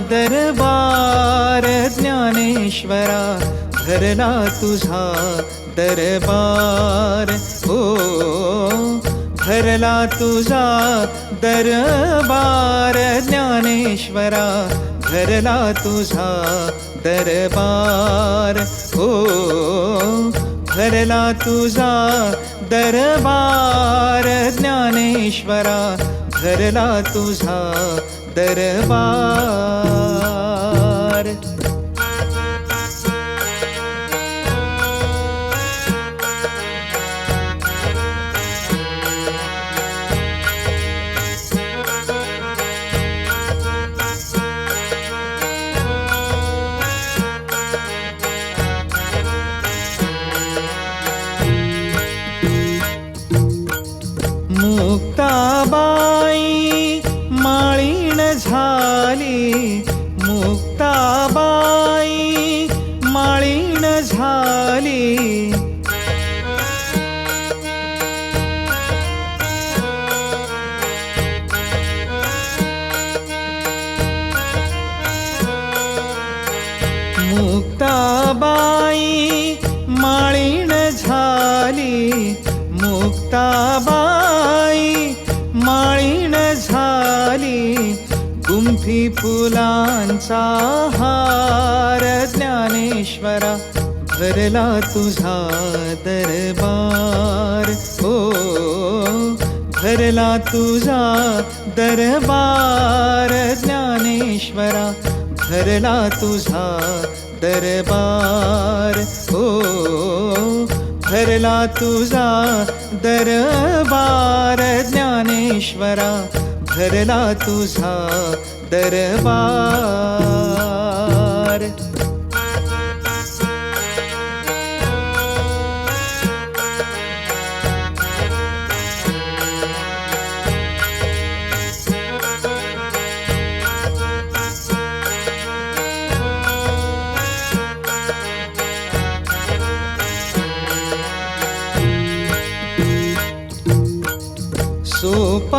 दरबार, ज्ञानेश्वरा भरला तुझा दरबार। हो भरला तुझा दरबार, ज्ञानेश्वरा भरला तुझा दरबार। हो भरला तुझा दरबार, ज्ञानेश्वरा भरला तुझा ਦਰਬਾਰ झाली मुक्ताबाई माळीण झाली. मुक्ताबाई माळीण झाली मुक्ताबाई. फुलांचा हार, ज्ञानेश्वरा भरला तुझा दरबार. हो भरला तुझा दरबार, ज्ञानेश्वरा भरला तुझा दरबार. हो भरला तुझा दरबार, ज्ञानेश्वरा भरला तुझा दरबार.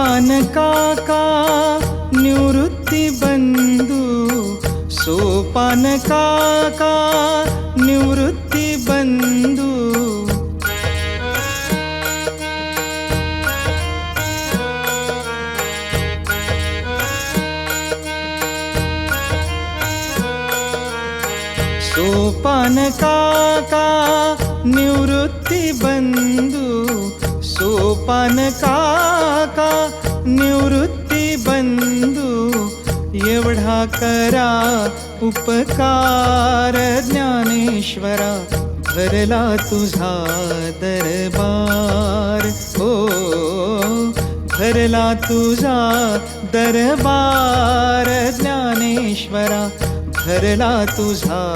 सोपान काका निवृत्ती बंधू सोपान काका निवृत्ती बंधू। सोपान काका निवृत्ती बंधू सोपान काका निवृत्ती बंधू एवढा करा उपकार. ज्ञानेश्वरा भरला तुझा दरबार. हो भरला तुझा दरबार. ज्ञानेश्वरा भरला तुझा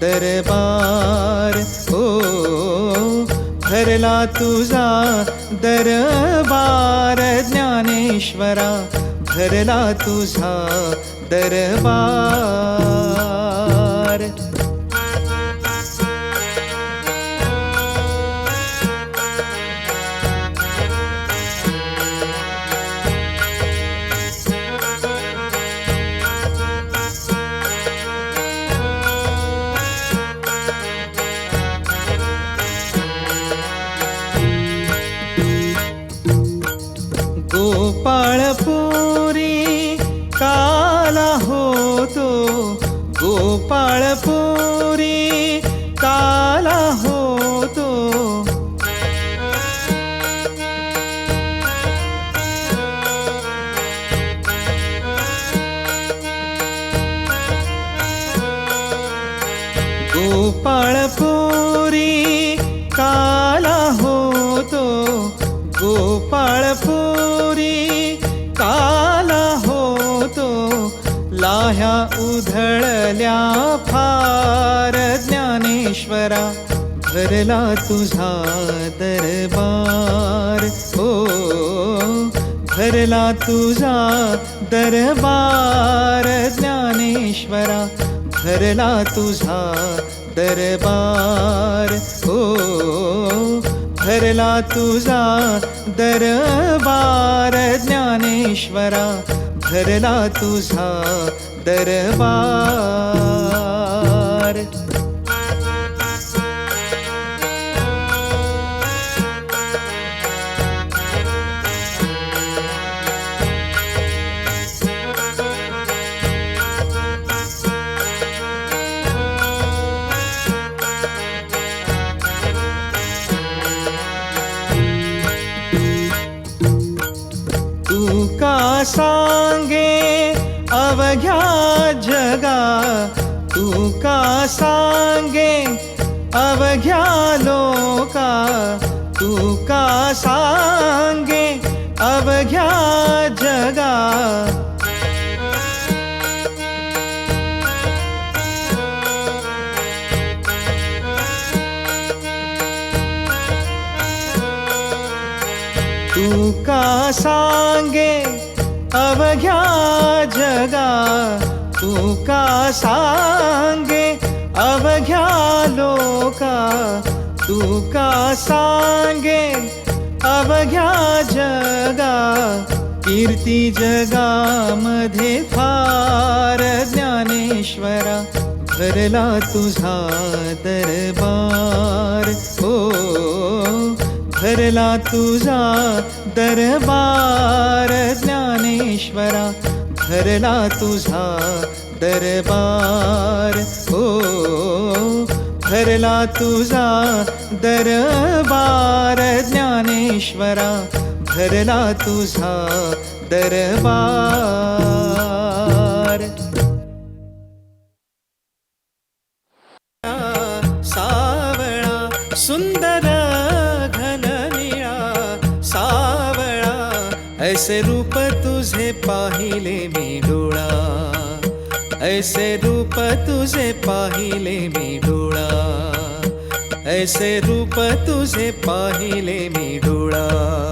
दरबार. हो धरला तुझा दरबार ज्ञानेश्वरा भरला तुझा दरबार. गोपाळपुरी काला होतो गोपाळपुरी काला गोपाळपुरी उधळल्या फार ज्ञानेश्वरा भरला तुझा दरबार. हो भरला तुझा दरबार ज्ञानेश्वरा भरला तुझा दरबार. हो भरला तुझा दरबार ज्ञानेश्वरा भरला तुझा दरबार। अवघ्या लोका तू का सांगे अवघ्या जगा। तू का सांगे अवघ्या जगा, तू का सांगे अवघ्या लोका तू का सांगे अवघ्या जगा, कीर्ती जगामध्ये फार ज्ञानेश्वरा, भरला तुझा दरबार, हो, भरला तुझा दरबार, ज्ञानेश्वरा भरला तुझा दरबार. हो भरला तुझा दरबार. ज्ञानेश्वरा भरला तुझा दरबार. सावळा सुंदर ऐसे रूप तुझे पाहिले मी डोळा. ऐसे रूप तुझे पाहिले मी डोळा. ऐसे रूप तुझे पाहिले मी डोळा.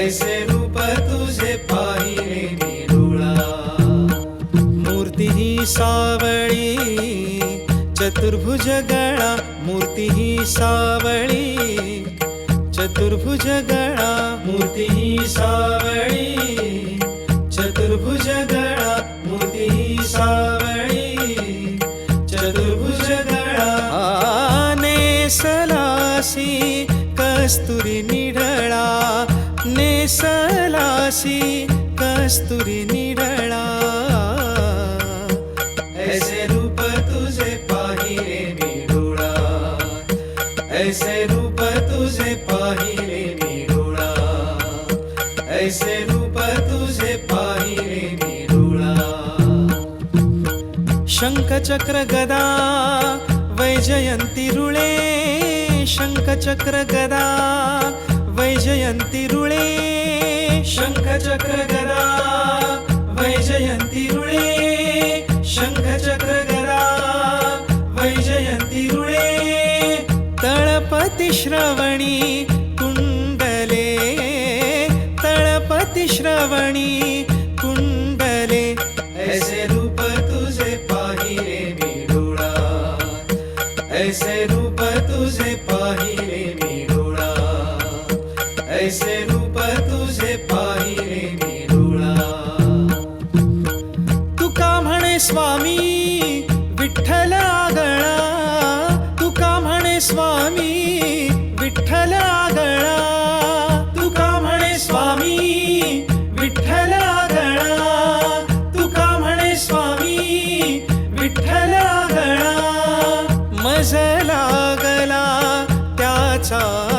ऐसे रूप तुझे पाहिले मूर्ति ही सावळी, चतुर्भुज गणा मूर्ति ही सावळी, चतुर्भुज गणा मूर्ति ही सावळी। सलासी कस्तुरी निरळा ऐसे रूप तुझे पाहिले मी डोळा. ऐसे रूप तुझे पाहिले मी डोळा. ऐसे रूप तुझे पाहिले मी डोळा. शंखचक्र गदा वैजयंती रुळे. शंखचक्र गदा वैजयंती रुळे. शंख चक्र गदा वैजयंती रुळे. शंखचक्र गदा वैजयंती रुळे. तळपती श्रवण বাঁচা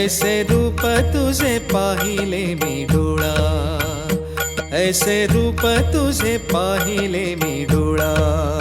ऐसे रूप तुझे पाहिले मी डोळा. ऐसे रूप तुझे पाहिले मी डोळा.